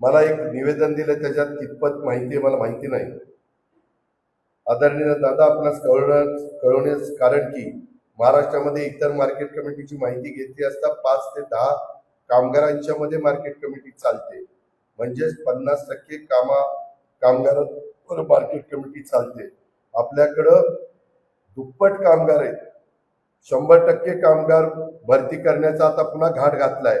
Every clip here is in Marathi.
मला एक निवेदन दिलं त्याच्यात कितपत माहिती आहे मला माहिती नाही. आदरणीय दादा आपणास कळवण्यास कळवण्यास कारण की महाराष्ट्रामध्ये इतर मार्केट कमिटीची माहिती घेतली असता पाच ते दहा कामगारांच्या मध्ये मार्केट कमिटी चालते. म्हणजेच पन्नास टक्के कामा कामगारांवर मार्केट कमिटी चालते. आपल्याकडं दुप्पट कामगार आहेत. शंभर टक्के कामगार भरती करण्याचा आता पुन्हा घाट घातलाय.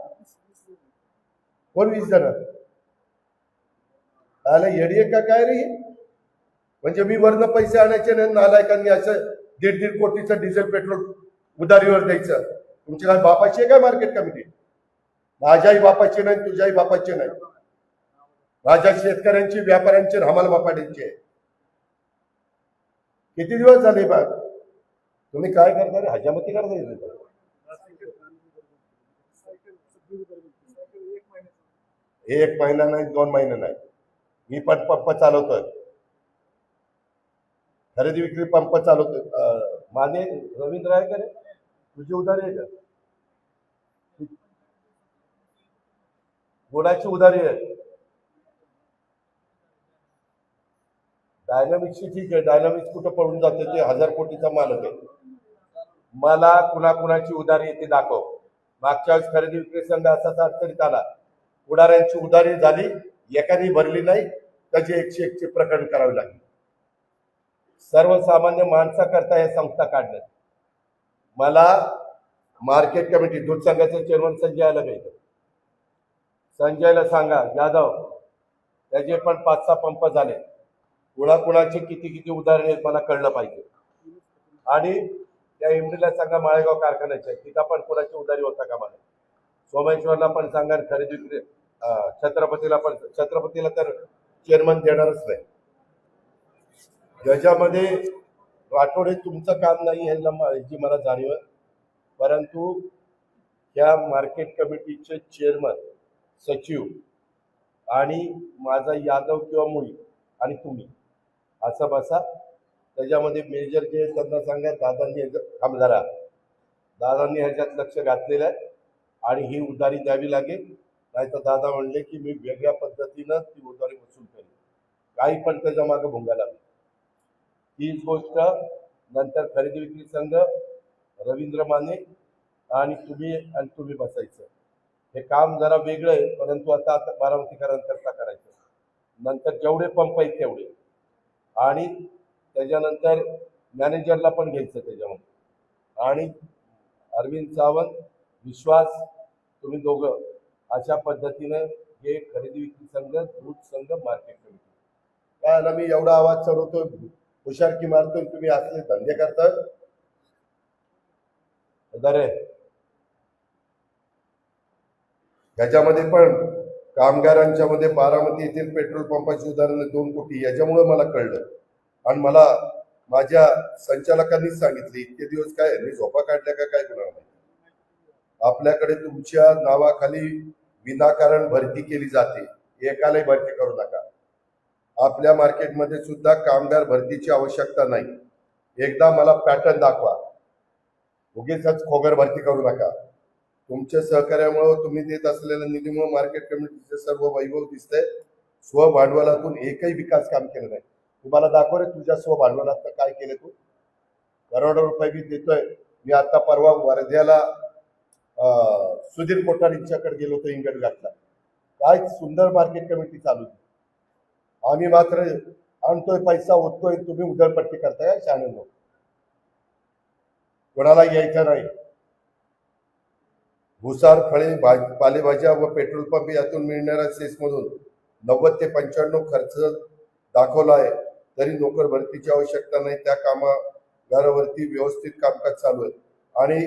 कोण वीस जण आला येडी का काय रे? म्हणजे मी वरनं पैसे आणायचे नाही नालायकांनी असं दीड दीड कोटीचं डिझेल पेट्रोल उधारीवर द्यायचं. तुमची काय बापाची आहे काय मार्केट कमिटी माझ्याही बापाची नाही तुझ्याही बापाची नाही. माझ्या शेतकऱ्यांची व्यापाऱ्यांची हमाल बापाड्यांची आहे. किती दिवस झाले बा तुम्ही काय करता रे हजामती करता हे एक महिना नाही दोन महिने नाही. मी पण पंप चालवतोय. खरेदी विक्री पंप चालवतोय. माने रवींद्र आहे का रे? तुझी उधारी आहे का? कोणाची उधारी आहे. डायनामिक्सची ठीक आहे. डायनामिक्स कुठं पडून जाते ते हजार कोटीचा मालक आहे. मला कुणा कुणाची उधारी येते दाखव. मागच्या वेळेस खरेदी विक्री संघ असा अडचणीत आला पुढाऱ्यांची उधारी झाली एकाने भरली नाही त्याचे एकशे एकचे प्रकरण करावे लागले. सर्वसामान्य माणसाकरता या संस्था काढण्यात मला मार्केट कमिटी दूध संघाचे चेअरमन संजयला आलं संजयला सांगा जाधव त्याचे पण पाच सहा पंप झाले. कुणाकुणाचे किती किती उदाहरणे आहेत मला कळलं पाहिजे. आणि त्या इमरीला सांगा माळेगाव कारखान्याच्या तिथं पण कोणाची उधारी होता का मला सोमेश्वरला पण सांगा आणि खरेदी विक्री छत्रपतीला पण छत्रपतीला तर चेअरमन देणारच नाही. ज्याच्यामध्ये राठोडे तुमचं काम नाही ह्याला ह्याची मला जाणीव आहे. परंतु या मार्केट कमिटीचे चेअरमन सचिव आणि माझा यादव किंवा मुळी आणि तुम्ही असं बसा. त्याच्यामध्ये मेजर जे त्यांना सांगा दादांनी ह्याच्यात दादांनी ह्याच्यात लक्ष घातलेलं आहे आणि ही उधारी द्यावी लागेल. नाही तर दादा म्हणले की मी वेगळ्या पद्धतीनं ती उधारी वसूल करेन. काही पण त्याच्यामागे भोंगायला तीच गोष्ट नंतर खरेदी विक्री संघ रवींद्र माने आणि तुम्ही आणि तुम्ही बसायचं. हे काम जरा वेगळं आहे परंतु आता आता बारामतीकरांकरता करायचं. नंतर जेवढे पंप आहेत तेवढे. आणि त्याच्यानंतर मॅनेजरला पण घ्यायचं त्याच्यामध्ये. आणि अरविंद सावंत विश्वास तुम्ही दोघं अशा पद्धतीनं हे खरेदी विक्री संघ दूध संघ मार्केट कमिटी काय आला मी एवढा आवाज चढवतो हुशारकी मारतोय तुम्ही असले धंदे करता दरे ह्याच्यामध्ये पण कामगारांच्या मध्ये बारामती येथील पेट्रोल पंपाची उदाहरण दोन कोटी याच्यामुळे मला कळलं. आणि मला माझ्या संचालकांनीच सांगितले इतके दिवस काय मी झोपा काढल्या का काय कुणाला माहिती. आपल्याकडे तुमच्या नावाखाली विनाकारण भरती केली जाते. एकालाही भरती करू नका. आपल्या मार्केटमध्ये सुद्धा कामगार भरतीची आवश्यकता नाही. एकदा मला पॅटर्न दाखवा. उगीच खोगर भरती करू नका. तुमच्या सहकार्यामुळं तुम्ही देत असलेल्या निधीमुळे मार्केट कमिटीचे सर्व वैभव दिसतंय. स्वभांडवलातून एकही विकास काम केलं नाही. तुम्हाला दाखव रे तुझ्या स्वभांडवलात काय केलं तू? करोडो रुपये मी देतोय. मी आता परवा वर्ध्याला सुधीर कोठारींच्याकडे गेलो होतो इंगड घातला. काय सुंदर मार्केट कमिटी चालू आहे. आम्ही मात्र आणतोय पैसा ओततोय तुम्ही उधळपट्टी करताय काय लोक कोणाला यायचं नाही. भुसार फळे भाज पालेभाज्या व पेट्रोल पंप यातून मिळणाऱ्या सेसमधून नव्वद ते पंच्याण्णव खर्च दाखवला आहे. तरी नोकर भरतीची आवश्यकता नाही. त्या कामागारावरती व्यवस्थित कामकाज चालू आहे. आणि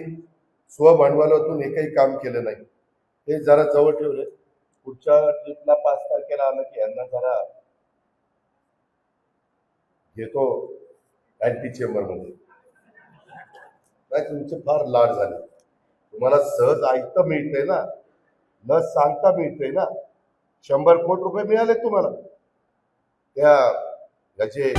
स्वभांडवलातून एकही काम केलं नाही. हे जरा जवळ ठेवले. पुढच्या ट्रिपला पाच तारखेला आलं की यांना जरा घेतो अँटी चेंबरमध्ये नाही तुमचे फार लाड झाले. तुम्हाला सहज ऐकता मिळतंय ना? न सांगता मिळतंय ना? शंभर कोटी रुपये मिळाले तुम्हाला. त्या याचे